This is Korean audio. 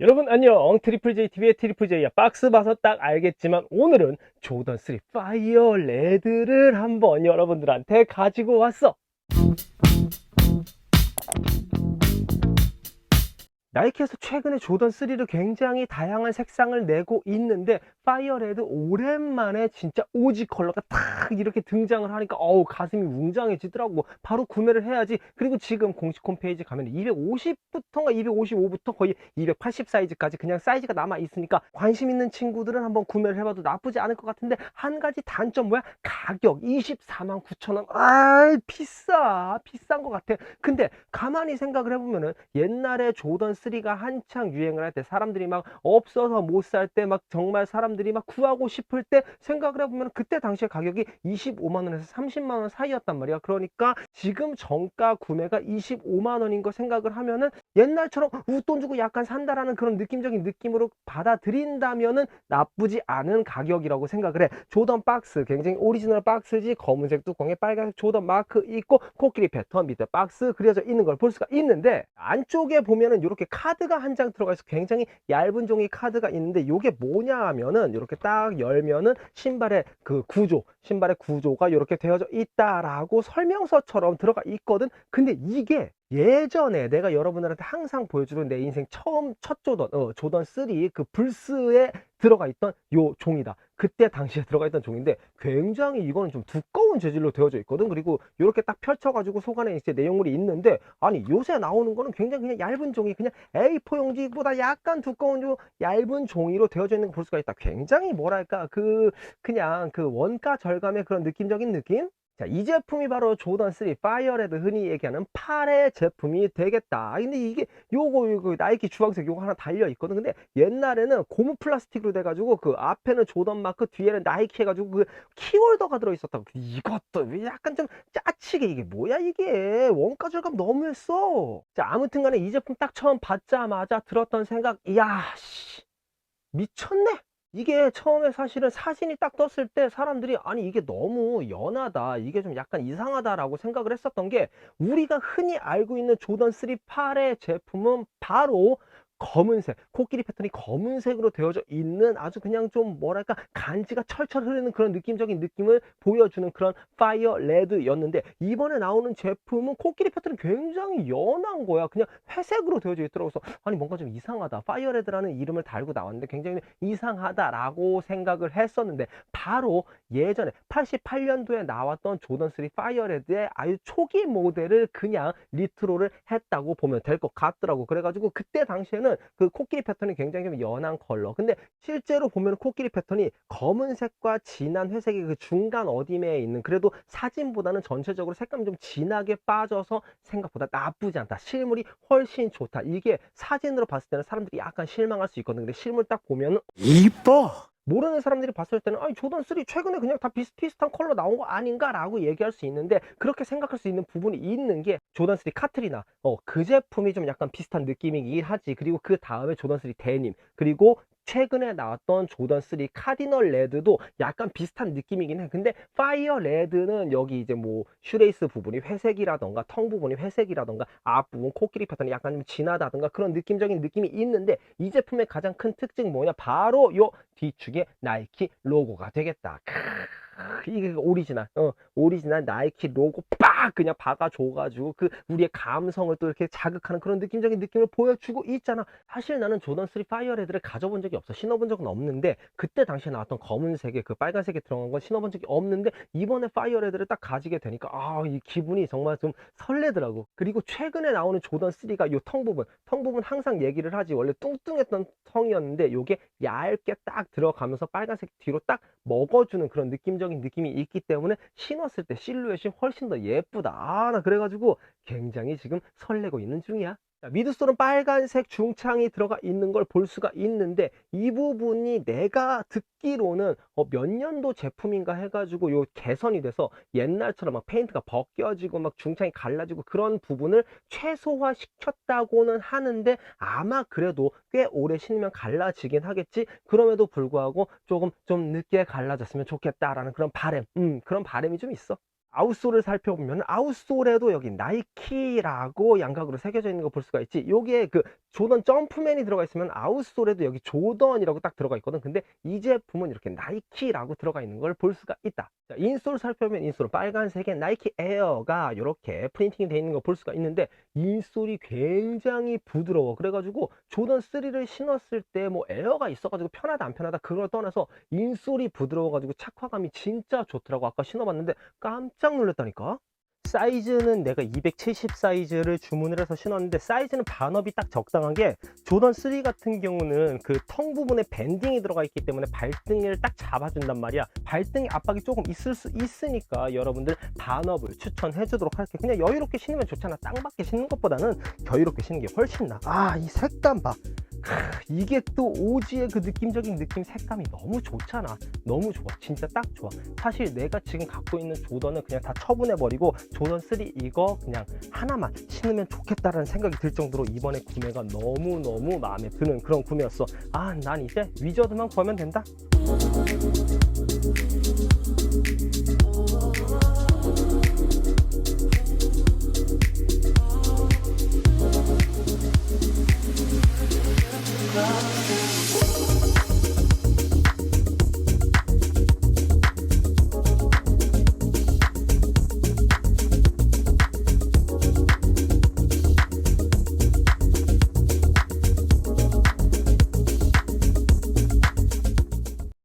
여러분 안녕. 트리플 J TV의 트리플 J야. 박스 봐서 딱 알겠지만 오늘은 조던 3 파이어 레드를 한번 여러분들한테 가지고 왔어 나이키에서 최근에 조던 3를 굉장히 다양한 색상을 내고 있는데 파이어 레드 오랜만에 진짜 오지 컬러가 탁 이렇게 등장을 하니까 어우 가슴이 웅장해지더라고. 바로 구매를 해야지. 그리고 지금 공식 홈페이지 가면 250부터인가 255부터 거의 280 사이즈까지 그냥 사이즈가 남아 있으니까 관심 있는 친구들은 한번 구매를 해봐도 나쁘지 않을 것 같은데 한 가지 단점 뭐야? 가격 24만 9천 원 아 비싸. 비싼 것 같아. 근데 가만히 생각을 해보면은 옛날에 조던 3가 한창 유행을 할 때 사람들이 막 없어서 못 살 때 막 정말 사람들이 막 구하고 싶을 때 생각을 해보면 그때 당시에 가격이 25만 원에서 30만 원 사이였단 말이야. 그러니까 지금 정가 구매가 25만 원인 거 생각을 하면은 옛날처럼 웃돈 주고 약간 산다라는 그런 느낌적인 느낌으로 받아들인다면은 나쁘지 않은 가격이라고 생각을 해. 조던 박스 굉장히 오리지널 박스지 검은색 뚜껑에 빨간색 조던 마크 있고 코끼리 패턴 밑에 박스 그려져 있는 걸 볼 수가 있는데 안쪽에 보면은 이렇게 카드가 한 장 들어가 있어 굉장히 얇은 종이 카드가 있는데 이게 뭐냐 하면은 이렇게 딱 열면은 신발의 그 구조 신발의 구조가 이렇게 되어져 있다라고 설명서처럼 들어가 있거든. 근데 이게 예전에 내가 여러분들한테 항상 보여주는 내 인생 처음 첫 조던 어, 조던 3 그 불스에 들어가 있던 요 종이다. 그때 당시에 들어가 있던 종인데 굉장히 이거는 좀 두꺼운 재질로 되어져 있거든. 그리고 이렇게 딱 펼쳐가지고 속 안에 이제 내용물이 있는데 아니 요새 나오는 거는 굉장히 그냥 얇은 종이 그냥 A4 용지보다 약간 두꺼운 요 얇은 종이로 되어져 있는 걸 볼 수가 있다. 굉장히 뭐랄까 그 그냥 그 원가 절감의 그런 느낌적인 느낌 자, 이 제품이 바로 조던 3 파이어레드 흔히 얘기하는 8의 제품이 되겠다. 근데 이게 요거 요거 나이키 주황색 요거 하나 달려 있거든. 근데 옛날에는 고무 플라스틱으로 돼 가지고 그 앞에는 조던 마크 뒤에는 나이키 해 가지고 그 키홀더가 들어 있었다고. 이것도 왜 약간 좀 짜치게 이게 뭐야 이게. 원가 절감 너무했어. 자, 아무튼 간에 이 제품 딱 처음 받자마자 들었던 생각. 이야 씨. 미쳤네. 이게 처음에 사실은 사진이 딱 떴을 때 사람들이 아니 이게 너무 연하다 이게 좀 약간 이상하다라고 생각을 했었던 게 우리가 흔히 알고 있는 조던 3 8의 제품은 바로 검은색, 코끼리 패턴이 검은색으로 되어져 있는 아주 그냥 좀 뭐랄까 간지가 철철 흐르는 그런 느낌적인 느낌을 보여주는 그런 파이어 레드였는데 이번에 나오는 제품은 코끼리 패턴이 굉장히 연한 거야. 그냥 회색으로 되어져 있더라고. 그래서 아니 뭔가 좀 이상하다. 파이어 레드라는 이름을 달고 나왔는데 굉장히 이상하다라고 생각을 했었는데 바로 예전에 88년도에 나왔던 조던 3 파이어 레드의 아주 초기 모델을 그냥 리트로를 했다고 보면 될 것 같더라고. 그래가지고 그때 당시에는 그 코끼리 패턴이 굉장히 좀 연한 컬러. 근데 실제로 보면 코끼리 패턴이 검은색과 진한 회색의 그 중간 어디매에 있는 그래도 사진보다는 전체적으로 색감이 좀 진하게 빠져서 생각보다 나쁘지 않다. 실물이 훨씬 좋다. 이게 사진으로 봤을 때는 사람들이 약간 실망할 수 있거든. 근데 실물 딱 보면은 이뻐. 모르는 사람들이 봤을 때는 아니 조던 3 최근에 그냥 다 비슷비슷한 컬러 나온 거 아닌가라고 얘기할 수 있는데 그렇게 생각할 수 있는 부분이 있는 게 조던 3 카트리나 어 그 제품이 좀 약간 비슷한 느낌이긴 하지. 그리고 그 다음에 조던 3 데님 그리고 최근에 나왔던 조던 3 카디널 레드도 약간 비슷한 느낌이긴 해. 근데 파이어 레드는 여기 이제 뭐 슈레이스 부분이 회색이라던가 텅 부분이 회색이라던가 앞부분 코끼리 패턴이 약간 좀 진하다던가 그런 느낌적인 느낌이 있는데 이 제품의 가장 큰 특징 뭐냐? 바로 요 뒤축에 나이키 로고가 되겠다. 크으, 이게 오리지널, 어, 오리지널 나이키 로고 빡 그냥 박아줘가지고 그 우리의 감성을 또 이렇게 자극하는 그런 느낌적인 느낌을 보여주고 있잖아. 사실 나는 조던 3 파이어레드를 가져본 적이 없어. 신어본 적은 없는데 그때 당시에 나왔던 검은색에 그 빨간색에 들어간 건 신어본 적이 없는데 이번에 파이어레드를 딱 가지게 되니까 아, 이 기분이 정말 좀 설레더라고. 그리고 최근에 나오는 조던 3가 요 텅 부분, 텅 부분 항상 얘기를 하지. 원래 뚱뚱했던 텅이었는데 요게 얇게 딱 들어가면서 빨간색 뒤로 딱 먹어주는 그런 느낌적 인 느낌이 있기 때문에 신었을 때 실루엣이 훨씬 더 예쁘다. 아, 나 그래가지고 굉장히 지금 설레고 있는 중이야. 자, 미드솔은 빨간색 중창이 들어가 있는 걸 볼 수가 있는데 이 부분이 내가 듣기로는 어, 몇 년도 제품인가 해가지고 요 개선이 돼서 옛날처럼 막 페인트가 벗겨지고 막 중창이 갈라지고 그런 부분을 최소화 시켰다고는 하는데 아마 그래도 꽤 오래 신으면 갈라지긴 하겠지? 그럼에도 불구하고 조금 좀 늦게 갈라졌으면 좋겠다라는 그런 바램 음 그런 바램이 좀 있어 아웃솔을 살펴보면 아웃솔에도 여기 나이키라고 양각으로 새겨져 있는 거 볼 수가 있지. 여기에 그 조던 점프맨이 들어가 있으면 아웃솔에도 여기 조던이라고 딱 들어가 있거든. 근데 이 제품은 이렇게 나이키라고 들어가 있는 걸 볼 수가 있다. 자, 인솔 살펴보면 인솔은 빨간색의 나이키 에어가 이렇게 프린팅이 되어 있는 거 볼 수가 있는데 인솔이 굉장히 부드러워. 그래가지고 조던 3를 신었을 때 뭐 에어가 있어가지고 편하다 안 편하다 그걸 떠나서 인솔이 부드러워가지고 착화감이 진짜 좋더라고. 아까 신어봤는데 깜짝 놀랐다니까. 사이즈는 내가 270 사이즈를 주문을 해서 신었는데 사이즈는 반업이 딱 적당한 게 조던 3 같은 경우는 그 텅 부분에 밴딩이 들어가 있기 때문에 발등을 딱 잡아준단 말이야. 발등에 압박이 조금 있을 수 있으니까 여러분들 반업을 추천해 주도록 할게. 그냥 여유롭게 신으면 좋잖아. 땅 밖에 신는 것보다는 여유롭게 신는 게 훨씬 나. 아, 이 색감 봐. 크, 이게 또 오지의 그 느낌적인 느낌 색감이 너무 좋잖아. 너무 좋아. 진짜 딱 좋아. 사실 내가 지금 갖고 있는 조던은 그냥 다 처분해버리고 조던 3 이거 그냥 하나만 신으면 좋겠다라는 생각이 들 정도로 이번에 구매가 너무너무 마음에 드는 그런 구매였어. 아, 난 이제 위저드만 구하면 된다.